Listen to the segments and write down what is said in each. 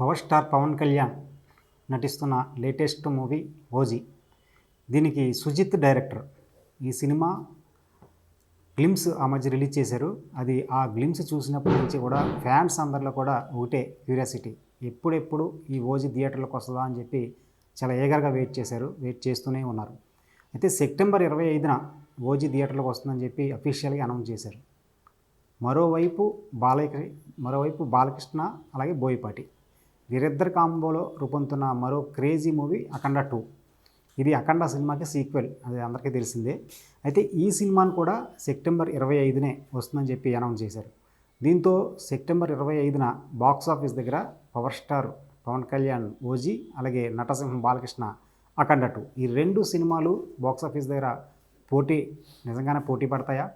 Power star Pawan Kalyan నటిస్తున్న latest movie OG. దీనికి Sujeeth director. ఈ సినిమా గ్లిమ్స్ ఆ మధ్య రిలీజ్ చేశారు. అది ఆ గ్లిమ్స్ చూసినప్పటి నుంచి కూడా ఫ్యాన్స్ అందరిలో కూడా ఒకటే క్యూరియాసిటీ. ఎప్పుడెప్పుడు ఈ ఓజీ థియేటర్లకు వస్తుందా అని చెప్పి చాలా ఏగర్గా వెయిట్ చేశారు వెయిట్ చేస్తూనే ఉన్నారు. అయితే సెప్టెంబర్ ఇరవై ఐదున ఓజీ థియేటర్లకు వస్తుందని చెప్పి అఫీషియల్గా అనౌన్స్ చేశారు. మరోవైపు బాలయ్య మరోవైపు బాలకృష్ణ అలాగే బోయపాటి. వీరిద్దరు కాంబోలో రూపొందుతున్న మరో క్రేజీ మూవీ అఖండ టూ. ఇది అఖండ సినిమాకి సీక్వెల్ అది అందరికీ తెలిసిందే. అయితే ఈ సినిమాను కూడా సెప్టెంబర్ ఇరవై ఐదునే వస్తుందని చెప్పి అనౌన్స్ చేశారు. దీంతో సెప్టెంబర్ ఇరవై ఐదున బాక్స్ ఆఫీస్ దగ్గర power star Pawan Kalyan OG అలాగే నటసింహం బాలకృష్ణ అఖండ టూ. ఈ రెండు సినిమాలు బాక్స్ ఆఫీస్ దగ్గర పోటీ నిజంగానే పోటీ పడతాయా?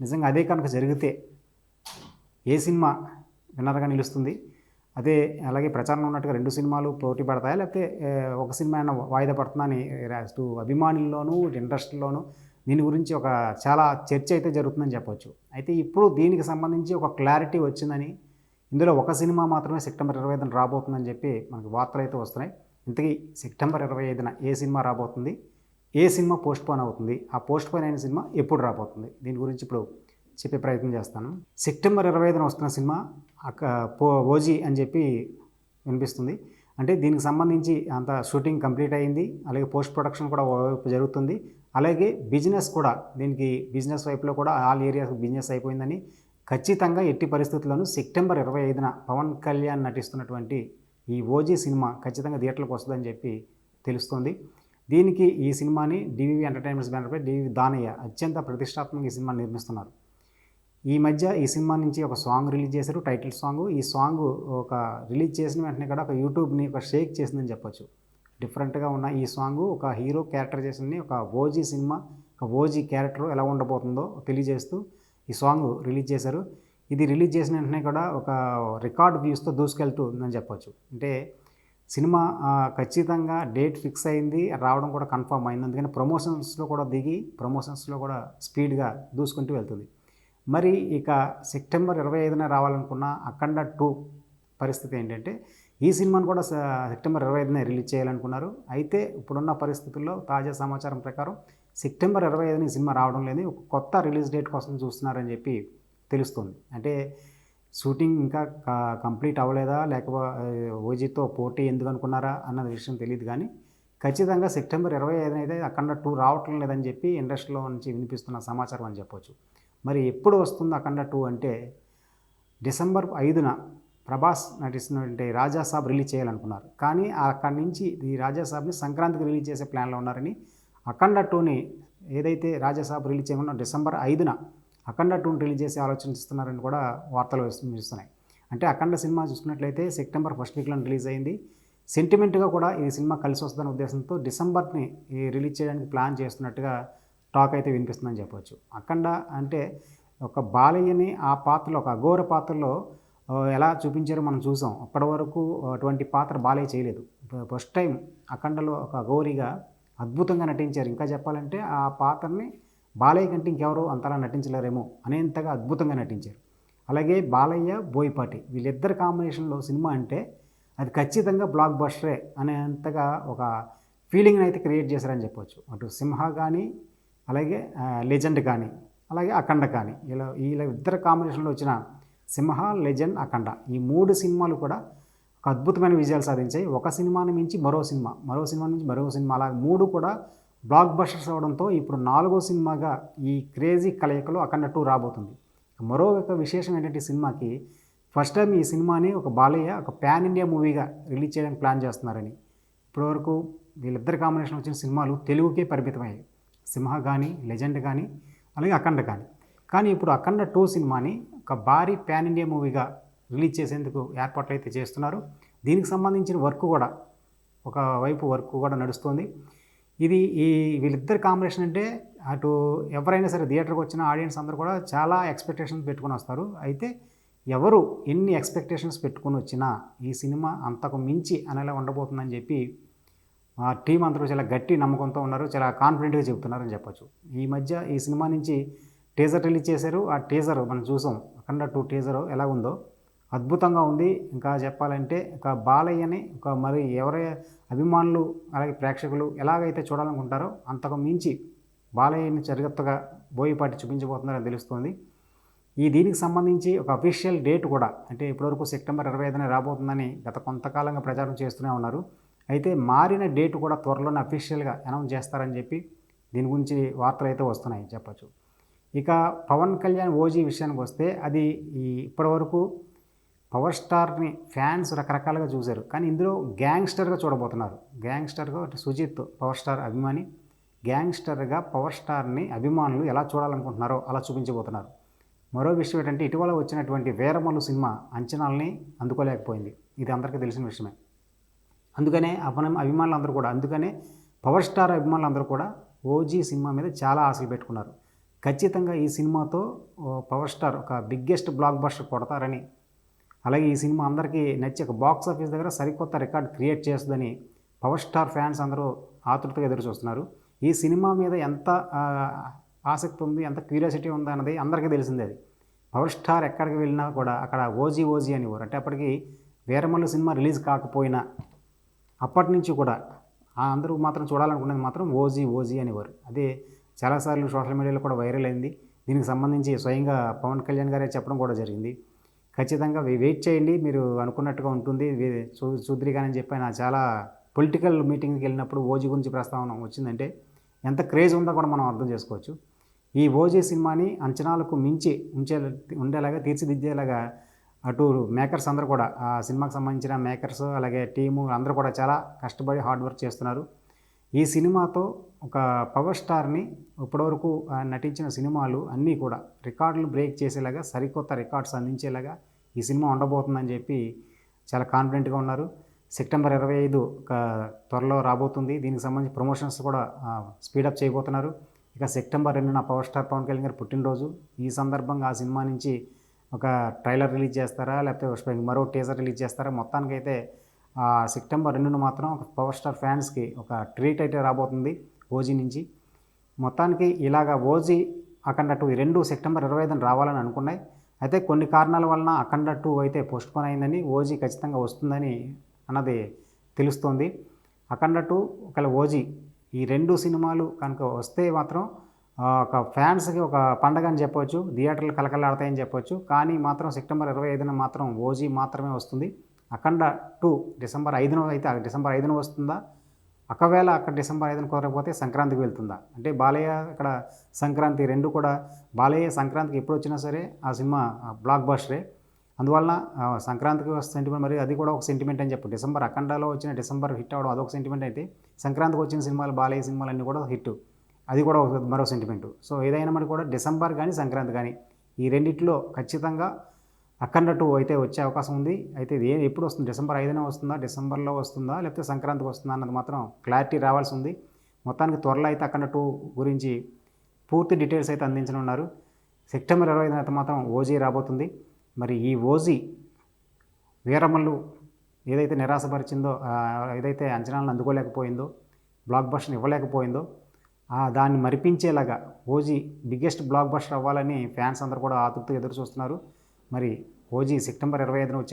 నిజంగా అదే కనుక జరిగితే ఏ సినిమా విన్నర్గా నిలుస్తుంది? అదే అలాగే ప్రచారంలో ఉన్నట్టుగా రెండు సినిమాలు పోటీ పడతాయా? లేకపోతే ఒక సినిమా అయినా వాయిదా పడుతుందని రాస్తూ అభిమానుల్లోనూ ఇండస్ట్రీలోనూ దీని గురించి ఒక చాలా చర్చ అయితే జరుగుతుందని చెప్పొచ్చు. అయితే ఇప్పుడు దీనికి సంబంధించి ఒక క్లారిటీ వచ్చిందని ఇందులో ఒక సినిమా మాత్రమే సెప్టెంబర్ ఇరవై ఐదున రాబోతుందని చెప్పి మనకు వార్తలు అయితే వస్తున్నాయి. ఇంతకీ సెప్టెంబర్ ఇరవై ఐదున ఏ సినిమా రాబోతుంది? ఏ సినిమా పోస్ట్ పోన్ అవుతుంది? ఆ పోస్ట్ పోన్ అయిన సినిమా ఎప్పుడు రాబోతుంది? దీని గురించి ఇప్పుడు చెప్పే ప్రయత్నం చేస్తాను. సెప్టెంబర్ ఇరవై ఐదున వస్తున్న సినిమా అక్క పో ఓజీ అని చెప్పి వినిపిస్తుంది. అంటే దీనికి సంబంధించి అంత షూటింగ్ కంప్లీట్ అయింది. అలాగే పోస్ట్ ప్రొడక్షన్ కూడా వైపు జరుగుతుంది. అలాగే బిజినెస్ కూడా దీనికి బిజినెస్ వైపులో కూడా ఆల్ ఏరియాస్ బిజినెస్ అయిపోయిందని ఖచ్చితంగా ఎట్టి పరిస్థితుల్లోనూ సెప్టెంబర్ ఇరవై ఐదున పవన్ కళ్యాణ్ నటిస్తున్నటువంటి ఈ ఓజీ సినిమా ఖచ్చితంగా థియేటర్లకు వస్తుందని చెప్పి తెలుస్తోంది. దీనికి ఈ సినిమాని డివివి ఎంటర్టైన్మెంట్స్ బ్యానర్పై డివి దానయ్య అత్యంత ప్రతిష్టాత్మక ఈ సినిమాని నిర్మిస్తున్నారు. ఈ మధ్య ఈ సినిమా నుంచి ఒక సాంగ్ రిలీజ్ చేశారు టైటిల్ సాంగ్. ఈ సాంగ్ ఒక రిలీజ్ చేసిన వెంటనే కూడా ఒక యూట్యూబ్ని ఒక షేక్ చేసిందని చెప్పొచ్చు. డిఫరెంట్గా ఉన్న ఈ సాంగ్ ఒక హీరో క్యారెక్టర్ చేసింది ఒక ఓజీ సినిమా ఒక ఓజీ క్యారెక్టర్ ఎలా ఉండబోతుందో తెలియజేస్తూ ఈ సాంగ్ రిలీజ్ చేశారు. ఇది రిలీజ్ చేసిన వెంటనే కూడా ఒక రికార్డ్ వ్యూస్తో దూసుకెళ్తుందని చెప్పొచ్చు. అంటే సినిమా ఖచ్చితంగా డేట్ ఫిక్స్ అయింది రావడం కూడా కన్ఫర్మ్ అయింది. అందుకని ప్రమోషన్స్లో కూడా దిగి ప్రమోషన్స్లో కూడా స్పీడ్గా దూసుకుంటూ వెళ్తుంది. మరి ఇక సెప్టెంబర్ ఇరవై ఐదున రావాలనుకున్న అఖండ టూ పరిస్థితి ఏంటంటే ఈ సినిమాను కూడా సెప్టెంబర్ ఇరవై ఐదునే రిలీజ్ చేయాలనుకున్నారు. అయితే ఇప్పుడున్న పరిస్థితుల్లో తాజా సమాచారం ప్రకారం సెప్టెంబర్ ఇరవై ఐదున ఈ సినిమా రావడం లేదు ఒక కొత్త రిలీజ్ డేట్ కోసం చూస్తున్నారని చెప్పి తెలుస్తుంది. అంటే షూటింగ్ ఇంకా క- కంప్లీట్ అవ్వలేదా లేకపోతే ఓజీతో పోటీ ఎందుకు అనుకున్నారా అన్నది విషయం తెలియదు కానీ ఖచ్చితంగా సెప్టెంబర్ ఇరవై ఐదున అయితే అఖండ టూ రావటం లేదని చెప్పి ఇండస్ట్రీలో నుంచి వినిపిస్తున్న సమాచారం అని చెప్పొచ్చు. మరి ఎప్పుడు వస్తుంది అఖండ టూ అంటే డిసెంబర్ ఐదున ప్రభాస్ నటిస్తున్నటువంటి రాజాసాబ్ రిలీజ్ చేయాలనుకున్నారు. కానీ అక్కడి నుంచి ఈ రాజాసాబ్ని సంక్రాంతికి రిలీజ్ చేసే ప్లాన్లో ఉన్నారని అఖండ టూని ఏదైతే రాజాసాబ్ రిలీజ్ చేయకుండా డిసెంబర్ ఐదున అఖండ టూని రిలీజ్ చేసే ఆలోచిస్తున్నారని కూడా వార్తలు వస్తున్నాయి అంటే అఖండ సినిమా చూసుకున్నట్లయితే సెప్టెంబర్ ఫస్ట్ వీక్లో రిలీజ్ అయింది. సెంటిమెంట్గా కూడా ఈ సినిమా కలిసి వస్తుందనే ఉద్దేశంతో డిసెంబర్ని రిలీజ్ చేయడానికి ప్లాన్ చేస్తున్నట్టుగా టాక్ అయితే వినిపిస్తుందని చెప్పవచ్చు అఖండ అంటే ఒక బాలయ్యని ఆ పాత్రలో ఒక అఘోర పాత్రలో ఎలా చూపించారో మనం చూసాం. అప్పటి వరకు అటువంటి పాత్ర బాలయ్య చేయలేదు. ఫస్ట్ టైం అఖండలో ఒక అఘోరిగా అద్భుతంగా నటించారు. ఇంకా చెప్పాలంటే ఆ పాత్రని బాలయ్య కంటే ఇంకెవరు అంతలా నటించలేరేమో అనేంతగా అద్భుతంగా నటించారు. అలాగే బాలయ్య బోయపాటి వీళ్ళిద్దరు కాంబినేషన్లో సినిమా అంటే అది ఖచ్చితంగా బ్లాక్ బస్టరే అనేంతగా ఒక ఫీలింగ్ని అయితే క్రియేట్ చేశారని చెప్పొచ్చు. అటు సింహ కానీ అలాగే లెజెండ్ కానీ అలాగే అఖండ కానీ ఇలా వీళ్ళ ఇద్దరు కాంబినేషన్లో వచ్చిన సింహ లెజెండ్ అఖండ. ఈ మూడు సినిమాలు కూడా ఒక అద్భుతమైన విజయాలు సాధించాయి. ఒక సినిమాని మించి మరో సినిమా మరో సినిమా నుంచి మరో సినిమా అలా మూడు కూడా బ్లాక్ బస్టర్స్ అవడంతో ఇప్పుడు నాలుగో సినిమాగా ఈ క్రేజీ కలయికలో అఖండ టూ రాబోతుంది. మరో ఒక విశేషం ఏంటంటే సినిమాకి ఫస్ట్ టైం ఈ సినిమాని ఒక బాలయ్య ఒక ప్యాన్ ఇండియా మూవీగా రిలీజ్ చేయడానికి ప్లాన్ చేస్తున్నారని. ఇప్పటివరకు వీళ్ళిద్దరి కాంబినేషన్ వచ్చిన సినిమాలు తెలుగుకే పరిమితమయ్యాయి. సింహ కానీ లెజెండ్ కానీ అలాగే అఖండ కానీ కానీ ఇప్పుడు అఖండ టూ సినిమాని ఒక భారీ ప్యాన్ ఇండియా మూవీగా రిలీజ్ చేసేందుకు ఏర్పాట్లు అయితే చేస్తున్నారు. దీనికి సంబంధించిన వర్క్ కూడా ఒక వైపు వర్క్ కూడా నడుస్తుంది. ఇది ఈ వీళ్ళిద్దరి కాంబినేషన్ అంటే అటు ఎవరైనా సరే థియేటర్కి వచ్చిన ఆడియన్స్ అందరూ కూడా చాలా ఎక్స్పెక్టేషన్స్ పెట్టుకొని వస్తారు. అయితే ఎవరు ఎన్ని ఎక్స్పెక్టేషన్స్ పెట్టుకొని వచ్చినా ఈ సినిమా అంతకు మించి అనేలా ఉండబోతుందని చెప్పి ఆ టీం అందరూ చాలా గట్టి నమ్మకంతో ఉన్నారు చాలా కాన్ఫిడెంట్గా చెబుతున్నారని చెప్పొచ్చు. ఈ మధ్య ఈ సినిమా నుంచి టీజర్ రిలీజ్ చేశారు. ఆ టీజర్ మనం చూసాం. అఖండ టూ టీజర్ ఎలా ఉందో. అద్భుతంగా ఉంది. ఇంకా చెప్పాలంటే ఒక బాలయ్యని ఒక మరి ఎవరి అభిమానులు అలాగే ప్రేక్షకులు ఎలాగైతే చూడాలనుకుంటారో అంతకు మించి బాలయ్యని చరిత్రగా బోయపాటి చూపించబోతున్నారని తెలుస్తోంది. ఈ దీనికి సంబంధించి ఒక అఫీషియల్ డేట్ కూడా అంటే ఇప్పటివరకు సెప్టెంబర్ ఇరవై ఐదున రాబోతుందని గత కొంతకాలంగా ప్రచారం చేస్తూనే ఉన్నారు. అయితే మారిన డేట్ కూడా త్వరలోనే అఫీషియల్గా అనౌన్స్ చేస్తారని చెప్పి దీని గురించి వార్తలు అయితే వస్తున్నాయి చెప్పచ్చు. ఇక పవన్ కళ్యాణ్ ఓజీ విషయానికి వస్తే అది ఈ ఇప్పటివరకు పవర్ స్టార్ని ఫ్యాన్స్ రకరకాలుగా చూశారు. కానీ ఇందులో గ్యాంగ్స్టర్గా చూడబోతున్నారు. గ్యాంగ్స్టర్గా సుజిత్ పవర్ స్టార్ అభిమాని. గ్యాంగ్స్టర్గా పవర్ స్టార్ని అభిమానులు ఎలా చూడాలనుకుంటున్నారో అలా చూపించబోతున్నారు. మరో విషయం ఏంటంటే ఇటీవల వచ్చినటువంటి వీరమల్లు సినిమా అంచనాలని అందుకోలేకపోయింది. ఇది అందరికీ తెలిసిన విషయమే. అందుకనే అభిన అభిమానులు అందరూ కూడా అందుకనే పవర్ స్టార్ అభిమానులు అందరూ కూడా ఓజీ సినిమా మీద చాలా ఆశలు పెట్టుకున్నారు. ఖచ్చితంగా ఈ సినిమాతో పవర్ స్టార్ ఒక బిగ్గెస్ట్ బ్లాక్ బస్టర్ కొడతారని అలాగే ఈ సినిమా అందరికీ నచ్చి ఒక బాక్స్ ఆఫీస్ దగ్గర సరికొత్త రికార్డ్ క్రియేట్ చేస్తుందని పవర్ స్టార్ ఫ్యాన్స్ అందరూ ఆతృతగా ఎదురు చూస్తున్నారు. ఈ సినిమా మీద ఎంత ఆసక్తి ఉంది ఎంత క్యూరియాసిటీ ఉంది అన్నది అందరికీ తెలిసిందే అది. పవర్ స్టార్ ఎక్కడికి వెళ్ళినా కూడా అక్కడ ఓజీ ఓజీ అనేవారు అంటే అప్పటికి వీరమల్లు సినిమా రిలీజ్ కాకపోయినా అప్పటి నుంచి కూడా ఆ అందరూ మాత్రం చూడాలనుకునేది మాత్రం ఓజీ ఓజీ అనేవారు. అదే చాలాసార్లు సోషల్ మీడియాలో కూడా వైరల్ అయింది. దీనికి సంబంధించి స్వయంగా పవన్ కళ్యాణ్ గారే చెప్పడం కూడా జరిగింది. ఖచ్చితంగా వెయిట్ చేయండి. మీరు అనుకున్నట్టుగా ఉంటుంది. చూద్రిగానని చెప్పి ఆయన చాలా పొలిటికల్ మీటింగ్కి వెళ్ళినప్పుడు ఓజీ గురించి ప్రస్తావన వచ్చిందంటే ఎంత క్రేజ్ ఉందో కూడా మనం అర్థం చేసుకోవచ్చు. ఈ ఓజీ సినిమాని అంచనాలకు మించి ఉంచే ఉండేలాగా తీర్చిదిద్దేలాగా అటు మేకర్స్ అందరూ కూడా ఆ సినిమాకి సంబంధించిన మేకర్స్ అలాగే టీము అందరూ కూడా చాలా కష్టపడి హార్డ్ వర్క్ చేస్తున్నారు. ఈ సినిమాతో ఒక పవర్ స్టార్ని ఇప్పటివరకు నటించిన సినిమాలు అన్నీ కూడా రికార్డులు బ్రేక్ చేసేలాగా సరికొత్త రికార్డ్స్ అందించేలాగా ఈ సినిమా ఉండబోతుందని చెప్పి చాలా కాన్ఫిడెంట్గా ఉన్నారు. సెప్టెంబర్ ఇరవై ఐదు ఒక త్వరలో రాబోతుంది. దీనికి సంబంధించి ప్రమోషన్స్ కూడా స్పీడప్ చేయబోతున్నారు. ఇక సెప్టెంబర్ రెండున పవర్ స్టార్ పవన్ కళ్యాణ్ గారు పుట్టినరోజు. ఈ సందర్భంగా ఆ సినిమా నుంచి ఒక ట్రైలర్ రిలీజ్ చేస్తారా? లేకపోతే మరో టీజర్ రిలీజ్ చేస్తారా? మొత్తానికైతే అయితే సెప్టెంబర్ రెండున మాత్రం ఒక పవర్ స్టార్ ఫ్యాన్స్కి ఒక ట్రీట్ అయితే రాబోతుంది ఓజీ నుంచి. మొత్తానికి ఇలాగ ఓజీ అఖండ టూ ఈ రెండు సెప్టెంబర్ ఇరవై ఐదున రావాలని అనుకున్నాయి. అయితే కొన్ని కారణాల వలన అఖండ టూ అయితే పోస్ట్పోన్ అయిందని ఓజీ ఖచ్చితంగా వస్తుందని అన్నది తెలుస్తోంది. అఖండ టూ ఒకవేళ ఓజీ ఈ రెండు సినిమాలు కనుక వస్తే మాత్రం ఒక ఫ్యాన్స్కి ఒక పండగ అని చెప్పొచ్చు థియేటర్లు కలకలాడతాయని చెప్పొచ్చు కానీ మాత్రం సెప్టెంబర్ ఇరవై ఐదున మాత్రం ఓజీ మాత్రమే వస్తుంది. అఖండ టూ డిసెంబర్ ఐదున అయితే డిసెంబర్ ఐదున వస్తుందా? ఒకవేళ అక్కడ డిసెంబర్ ఐదున కుదరకపోతే సంక్రాంతికి వెళ్తుందా? అంటే బాలయ్య ఇక్కడ సంక్రాంతి రెండు కూడా బాలయ్య సంక్రాంతికి ఎప్పుడు వచ్చినా సరే ఆ సినిమా బ్లాక్ బస్టరే. అందువలన సంక్రాంతికి వస్తే సెంటిమెంట్ మరి అది కూడా ఒక సెంటిమెంట్ అని చెప్పు డిసెంబర్ అఖండలో వచ్చిన డిసెంబర్ హిట్ అవ్వడం అదొక సెంటిమెంట్ అయితే సంక్రాంతికి వచ్చిన సినిమాలు బాలయ్య సినిమాలు అన్నీ కూడా హిట్. అది కూడా మరో సెంటిమెంటు సో ఏదైనా మరి కూడా డిసెంబర్ కానీ సంక్రాంతి కానీ ఈ రెండిట్లో ఖచ్చితంగా అఖండ టూ అయితే వచ్చే అవకాశం ఉంది. అయితే ఇది ఏ ఎప్పుడు వస్తుంది? డిసెంబర్ ఐదున వస్తుందా? డిసెంబర్లో వస్తుందా? లేకపోతే సంక్రాంతికి వస్తుందా అన్నది మాత్రం క్లారిటీ రావాల్సి ఉంది. మొత్తానికి త్వరలో అయితే అఖండ టూ గురించి పూర్తి డీటెయిల్స్ అయితే అందించనున్నారు. సెప్టెంబర్ ఇరవై ఐదున అయితే మాత్రం ఓజీ రాబోతుంది. మరి ఈ ఓజీ వీరమల్లు ఏదైతే నిరాశపరిచిందో ఏదైతే అంచనాలను అందుకోలేకపోయిందో బ్లాక్ బస్టర్ని ఇవ్వలేకపోయిందో దాన్ని మరిపించేలాగా ఓజీ బిగ్గెస్ట్ బ్లాక్ బస్టర్ అవ్వాలని ఫ్యాన్స్ అందరూ కూడా ఆతృతగా ఎదురు చూస్తున్నారు మరి ఓజీ సెప్టెంబర్ ఇరవై ఐదున వచ్చే